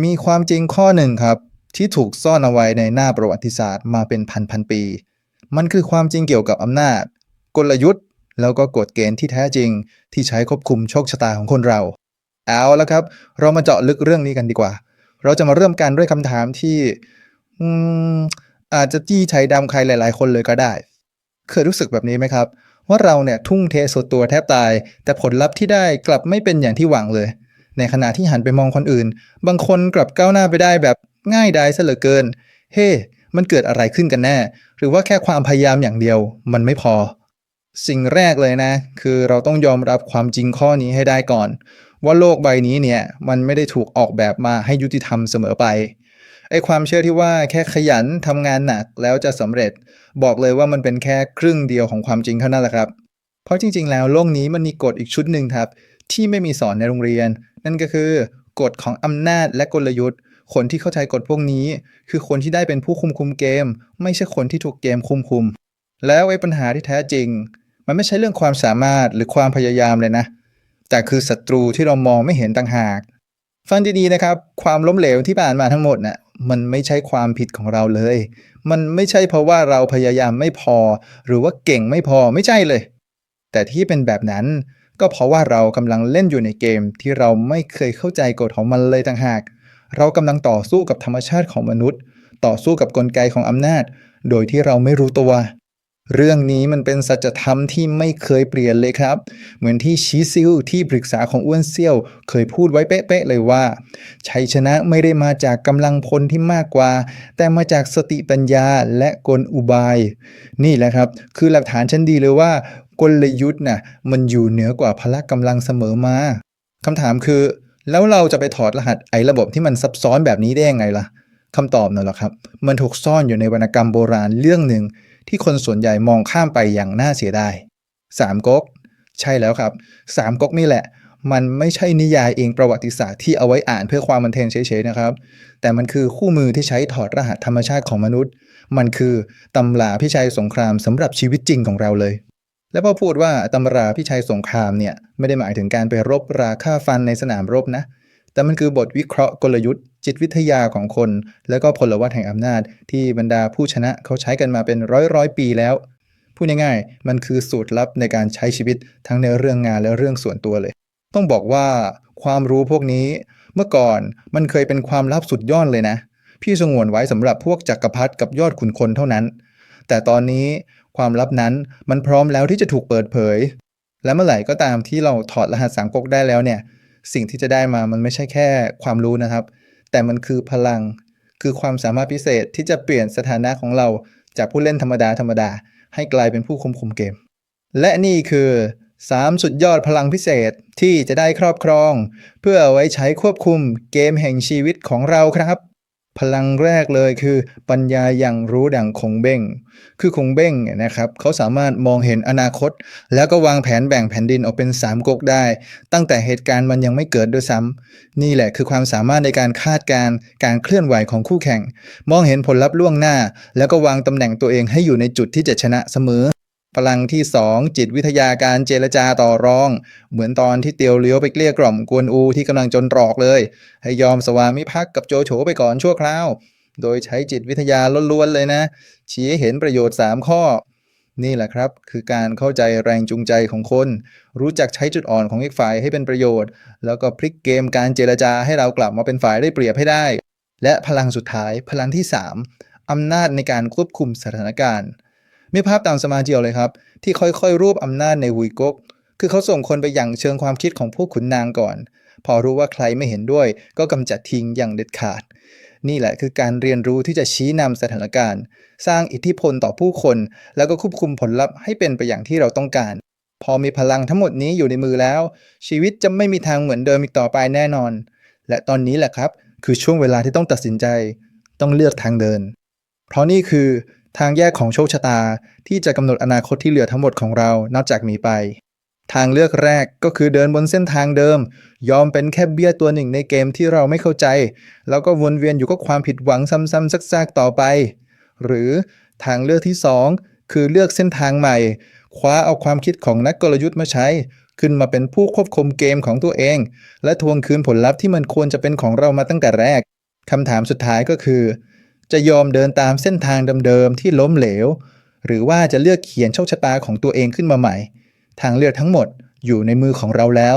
มีความจริงข้อหนึ่งครับ ที่ถูกซ่อนเอาไว้ในหน้าประวัติศาสตร์มาเป็นพันพันๆปี มันคือความจริงเกี่ยวกับอำนาจ กลยุทธ์ แล้วก็กฎเกณฑ์ที่แท้จริง ที่ใช้ควบคุมโชคชะตาของคนเรา เอาแล้วครับ เรามาเจาะลึกเรื่องนี้กันดีกว่า เราจะมาเริ่มกันด้วยคำถามที่อาจจะจี้ใจดำใครหลาย ๆ คนเลยก็ได้ เคยรู้สึกแบบนี้ไหมครับ ว่าเราเนี่ยทุ่มเทสุดตัวแทบตาย แต่ผลลัพธ์ที่ได้กลับไม่เป็นอย่างที่หวังเลย ในขณะที่หันไปมองคนอื่น บางคนกลับก้าวหน้าไปได้แบบง่ายดายซะเหลือเกิน เฮ้มันเกิดอะไรขึ้นกันแน่ หรือว่าแค่ความพยายามอย่างเดียวมันไม่พอ สิ่งแรกเลยนะ คือเราต้องยอมรับความจริงข้อนี้ให้ได้ก่อน ว่าโลกใบนี้เนี่ยมันไม่ได้ถูกออกแบบมาให้ยุติธรรมเสมอไปไอ้ความเชื่อที่ว่าแค่ขยันทำงานหนักแล้วจะสำเร็จ บอกเลยว่ามันเป็นแค่ครึ่งเดียวของความจริงเท่านั้นแหละครับ เพราะจริง ๆ แล้วโลกนี้มันมีกฎอีกชุดหนึ่งครับ ที่ไม่มีสอนในโรงเรียน นั่นก็คือกฎของอำนาจและกลยุทธ์ คนที่เข้าใจกฎพวกนี้ คือคนที่ได้เป็นผู้คุมคุมเกม ไม่ใช่คนที่ถูกเกมคุมคุม แล้วไอ้ปัญหาที่แท้จริง มันไม่ใช่เรื่องความสามารถหรือความพยายามเลยนะ แต่คือศัตรูที่เรามองไม่เห็นต่างหาก ฟังดีๆนะครับ ความล้มเหลวที่ผ่านมาทั้งหมดน่ะมันไม่ใช่ความผิดของเราเลย มันไม่ใช่เพราะว่าเราพยายามไม่พอ หรือว่าเก่งไม่พอไม่ใช่เลย แต่ที่เป็นแบบนั้น ก็เพราะว่าเรากำลังเล่นอยู่ในเกมที่เราไม่เคยเข้าใจกฎของมันเลยต่างหาก เรากำลังต่อสู้กับธรรมชาติของมนุษย์ ต่อสู้กับกลไกของอำนาจ โดยที่เราไม่รู้ตัว เรื่องนี้มันเป็นสัจธรรมที่ไม่เคยเปลี่ยนเลยครับ เหมือนที่ชีซิลที่ปรึกษาของอ้วนเซี่ยว เคยพูดไว้เป๊ะๆเลยว่า ชัยชนะไม่ได้มาจากกำลังพลที่มากกว่า แต่มาจากสติปัญญาและกลอุบาย นี่แหละครับ คือหลักฐานชั้นดีเลยว่า กลยุทธ์น่ะมันอยู่เหนือกว่าพละกำลังเสมอมาคำถามคือ แล้วเราจะไปถอดรหัสไอ้ระบบที่มันซับซ้อนแบบนี้ได้ยังไงล่ะคำตอบนั่นแหละครับ มันถูกซ่อนอยู่ในวรรณกรรมโบราณเรื่องหนึ่งที่คนส่วนใหญ่มองข้ามไปอย่างน่าเสียดายสามก๊ก ใช่แล้วครับสามก๊กนี่แหละ มันไม่ใช่นิยายเองประวัติศาสตร์ที่เอาไว้อ่านเพื่อความบันเทิงเฉยๆนะครับ แต่มันคือคู่มือที่ใช้ถอดรหัสธรรมชาติของมนุษย์ มันคือตำราพิชัยสงครามสำหรับชีวิตจริงของเราเลย และพอพูดว่าตำราพิชัยสงครามเนี่ยไม่ได้หมายถึงการไปรบราฆ่าฟันในสนามรบนะ แต่มันคือบทวิเคราะห์กลยุทธ์ จิตวิทยาของคน แล้วก็พลวัตแห่งอำนาจ ที่บรรดาผู้ชนะเขาใช้กันมาเป็นร้อยร้อยปีแล้ว พูดง่ายๆ มันคือสูตรลับในการใช้ชีวิตทั้งในเรื่องงานและเรื่องส่วนตัวเลย ต้องบอกว่าความรู้พวกนี้ เมื่อก่อนมันเคยเป็นความลับสุดยอดเลยนะ พี่สงวนไว้สำหรับพวกจักรพรรดิกับยอดขุนคนเท่านั้น แต่ตอนนี้ ความลับนั้นมันพร้อมแล้วที่จะถูกเปิดเผย และเมื่อไหร่ก็ตามที่เราถอดรหัสสามก๊กได้แล้วเนี่ย สิ่งที่จะได้มามันไม่ใช่แค่ความรู้นะครับ แต่มันคือพลัง คือความสามารถพิเศษที่จะเปลี่ยนสถานะของเราจากผู้เล่นธรรมดาธรรมดา ให้กลายเป็นผู้คุมคุมเกม และนี่คือ 3 สุดยอดพลังพิเศษที่จะได้ครอบครอง เพื่ออไว้ใช้ควบคุมเกมแห่งชีวิตของเราครับ พลังแรกเลยคือปัญญาอย่างรู้ดังคงเบ้ง คือคงเบ้งนะครับเขาสามารถมองเห็นอนาคต แล้วก็วางแผนแบ่งแผ่นดินออกเป็นสามก๊กได้ ตั้งแต่เหตุการณ์มันยังไม่เกิดด้วยซ้ำนี่แหละคือความสามารถในการคาดการ์การเคลื่อนไหวของคู่แข่ง มองเห็นผลลัพธ์ล่วงหน้า แล้วก็วางตำแหน่งตัวเองให้อยู่ในจุดที่จะชนะเสมอ พลังที่ 2 จิตวิทยาการเจรจาต่อรอง เหมือนตอนที่เตียวเลี้ยวไปเกลี้ยกล่อมกวนอูที่กำลังจนตรอกเลย ให้ยอมสวามิภักดิ์กับโจโฉไปก่อนชั่วคราว โดยใช้จิตวิทยาล้วนๆเลยนะ ชี้เห็นประโยชน์ 3 ข้อ นี่แหละครับ คือการเข้าใจแรงจูงใจของคน รู้จักใช้จุดอ่อนของอีกฝ่ายให้เป็นประโยชน์ แล้วก็พลิกเกมการเจรจาให้เรากลับมาเป็นฝ่ายได้เปรียบให้ได้ และพลังสุดท้ายพลังที่ 3อำนาจในการควบคุมสถานการณ์ มีภาพตามสมาเจียวเลยครับ ที่ค่อยๆรูปอำนาจในหุยก๊กคือเขาส่งคนไปอย่างเชิงความคิดของพวกขุนนางก่อน พอรู้ว่าใครไม่เห็นด้วย ก็กำจัดทิ้งอย่างเด็ดขาด นี่แหละคือการเรียนรู้ที่จะชี้นำสถานการณ์ สร้างอิทธิพลต่อผู้คน แล้วก็ควบคุมผลลัพธ์ให้เป็นไปอย่างที่เราต้องการ พอมีพลังทั้งหมดนี้อยู่ในมือแล้ว ชีวิตจะไม่มีทางเหมือนเดิมอีกต่อไปแน่นอน และตอนนี้แหละครับ คือช่วงเวลาที่ต้องตัดสินใจ ต้องเลือกทางเดิน เพราะนี่คือ ทางแยกของโชคชะตาที่จะกำหนดอนาคตที่เหลือทั้งหมดของเรานับจากนี้ไป ทางเลือกแรกก็คือเดินบนเส้นทางเดิม ยอมเป็นแค่เบี้ยตัวหนึ่งในเกมที่เราไม่เข้าใจ แล้วก็วนเวียนอยู่กับความผิดหวังซ้ำๆซากๆต่อไป หรือทางเลือกที่ 2 คือเลือกเส้นทางใหม่ คว้าเอาความคิดของนักกลยุทธ์มาใช้ ขึ้นมาเป็นผู้ควบคุมเกมของตัวเอง และทวงคืนผลลัพธ์ที่มันควรจะเป็นของเรามาตั้งแต่แรกคำถามสุดท้ายก็คือ จะยอมเดินตามเส้นทางเดิมๆที่ล้มเหลว หรือว่าจะเลือกเขียนโชคชะตาของตัวเองขึ้นมาใหม่ ทางเลือกทั้งหมดอยู่ในมือของเราแล้ว